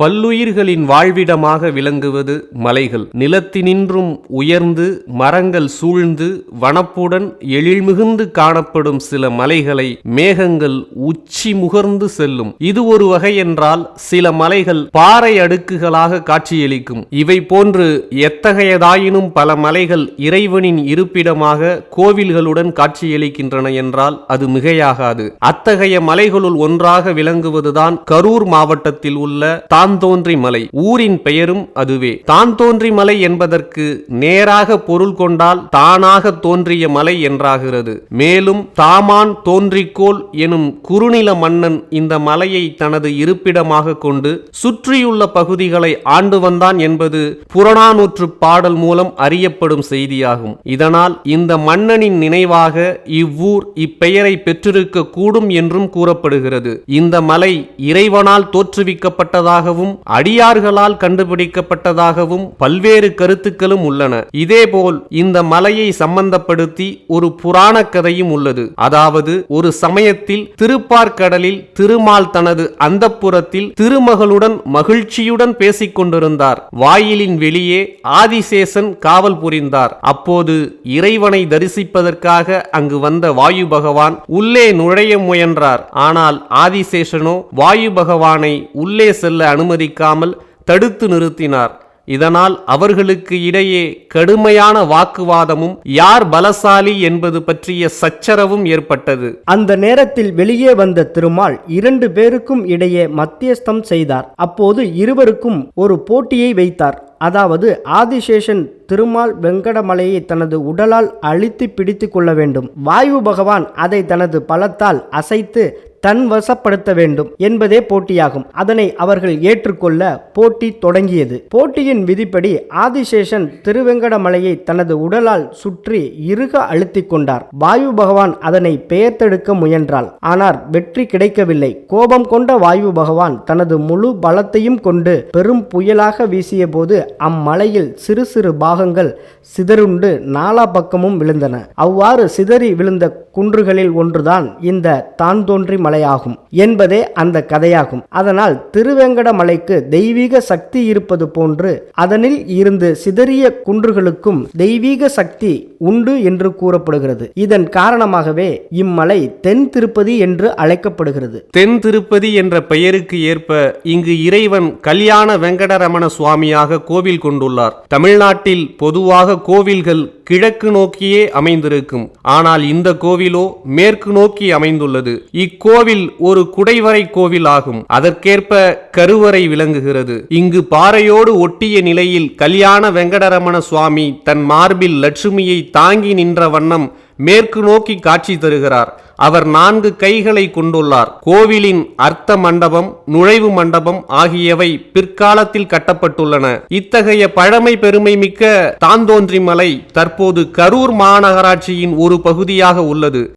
பல்லுயிர்களின் வாழ்விடமாக விளங்குவது மலைகள். நிலத்தினின்றும் உயர்ந்து மரங்கள் சூழ்ந்து வனப்புடன் எழில்மிகுந்து காணப்படும் சில மலைகளை மேகங்கள் உச்சி முகர்ந்து செல்லும். இது ஒரு வகை என்றால் சில மலைகள் பாறை அடுக்குகளாக காட்சியளிக்கும். இவை போன்று எத்தகையதாயினும் பல மலைகள் இறைவனின் இருப்பிடமாக கோவில்களுடன் காட்சியளிக்கின்றன என்றால் அது மிகையாகாது. அத்தகைய மலைகளுள் ஒன்றாக விளங்குவதுதான் கரூர் மாவட்டத்தில் உள்ள தாந்தோன்றி மலை. ஊரின் பெயரும் அதுவே. தாந்தோன்றி மலை என்பதற்கு நேராக பொருள் கொண்டால் தானாக தோன்றிய மலை என்றாகிறது. மேலும் தாமான் தோன்றிக்கோள் எனும் குறுநில மன்னன் இந்த மலையை தனது இருப்பிடமாக கொண்டு சுற்றியுள்ள பகுதிகளை ஆண்டு வந்தான் என்பது புறநானூற்று பாடல் மூலம் அறியப்படும் செய்தியாகும். இதனால் இந்த மன்னனின் நினைவாக இவ்வூர் இப்பெயரை பெற்றிருக்க கூடும் என்றும் கூறப்படுகிறது. இந்த மலை இறைவனால் தோற்றுவிக்கப்பட்டதாக தோற்றுவிக்கப்பட்டதாகவும் அடியார்களால் கண்டுபிடிக்கப்பட்டதாகவும் பல்வேறு கருத்துக்களும் உள்ளன. இதேபோல் இந்த மலையை சம்பந்தப்படுத்தி ஒரு புராண கதையும் உள்ளது. அதாவது ஒரு சமயத்தில் திருப்பார்கடலில் திருமால் தனது அந்தப்புறத்தில் திருமகளுடன் மகிழ்ச்சியுடன் பேசிக் கொண்டிருந்தார் வாயிலின் வெளியே ஆதிசேஷன் காவல் புரிந்தார். அப்போது இறைவனை தரிசிப்பதற்காக அங்கு வந்த வாயு பகவான் உள்ளே நுழைய முயன்றார். ஆனால் ஆதிசேஷனோ வாயு பகவானை உள்ளே செல்ல அனு அனுமதிக்காமல் தடுத்து நிறுத்தினார். இதனால் அவர்களுக்கு இடையே கடுமையான வாக்குவாதமும் யார் பலசாலி என்பது பற்றிய சச்சரவும் ஏற்பட்டது. அந்த நேரத்தில் வெளியே வந்த திருமால் இரண்டு பேருக்கும் இடையே மத்தியஸ்தம் செய்தார். அப்போது இருவருக்கும் ஒரு போட்டியை வைத்தார். அதாவது ஆதிசேஷன் திருமால் வெங்கடமலையை தனது உடலால் அழித்து பிடித்து கொள்ள வேண்டும். வாயு பகவான் அதை தனது பலத்தால் அசைத்து தன் வசப்படுத்த வேண்டும் என்பதே போட்டியாகும். அதனை அவர்கள் ஏற்றுக்கொள்ள போட்டி தொடங்கியது. போட்டியின் விதிப்படி ஆதிசேஷன் திருவெங்கடமலையை தனது உடலால் சுற்றி இறுக அழுத்திக் கொண்டார். வாயு பகவான் அதனை பெயர்த்தெடுக்க முயன்றாள். ஆனால் வெற்றி கிடைக்கவில்லை. கோபம் கொண்ட வாயு பகவான் தனது முழு பலத்தையும் கொண்டு பெரும் புயலாக வீசிய போது அம்மலையில் சிறு சிறு பாகங்கள் சிதறுண்டு நாலா பக்கமும் விழுந்தன. அவ்வாறு சிதறி விழுந்த குன்றுகளில் ஒன்றுதான் இந்த தான்தோன்றி மலையாகும் என்பதே அந்த கதையாகும். அதனால் திருவேங்கட மலைக்கு தெய்வீக சக்தி இருப்பது போன்று அதனில் இருந்து சிதறிய குன்றுகளுக்கும் தெய்வீக சக்தி உண்டு என்று கூறப்படுகிறது. இதன் காரணமாகவே இம்மலை தென் திருப்பதி என்று அழைக்கப்படுகிறது. தென் திருப்பதி என்ற பெயருக்கு ஏற்ப இங்கு இறைவன் கல்யாண வெங்கடரமண சுவாமியாக கோவில் கொண்டுள்ளார். தமிழ்நாட்டில் பொதுவாக கோவில்கள் கிழக்கு நோக்கியே அமைந்திருக்கும். ஆனால் இந்த கோவிலோ மேற்கு நோக்கி அமைந்துள்ளது. இக்கோவில் ஒரு குடைவரை கோவில் ஆகும் அதற்கேற்ப கருவறை விளங்குகிறது. இங்கு பாறையோடு ஒட்டிய நிலையில் கல்யாண வெங்கடரமண சுவாமி தன் மார்பில் லட்சுமியை தாங்கி நின்ற வண்ணம் மேற்கு நோக்கி காட்சி தருகிறார். அவர் நான்கு கைகளை கொண்டுள்ளார். கோவிலின் அர்த்த மண்டபம் நுழைவு மண்டபம் ஆகியவை பிற்காலத்தில் கட்டப்பட்டுள்ளன. இத்தகைய பழமை பெருமை மிக்க தாந்தோன்றி மலை தற்போது கரூர் மாநகராட்சியின் ஒரு பகுதியாக உள்ளது.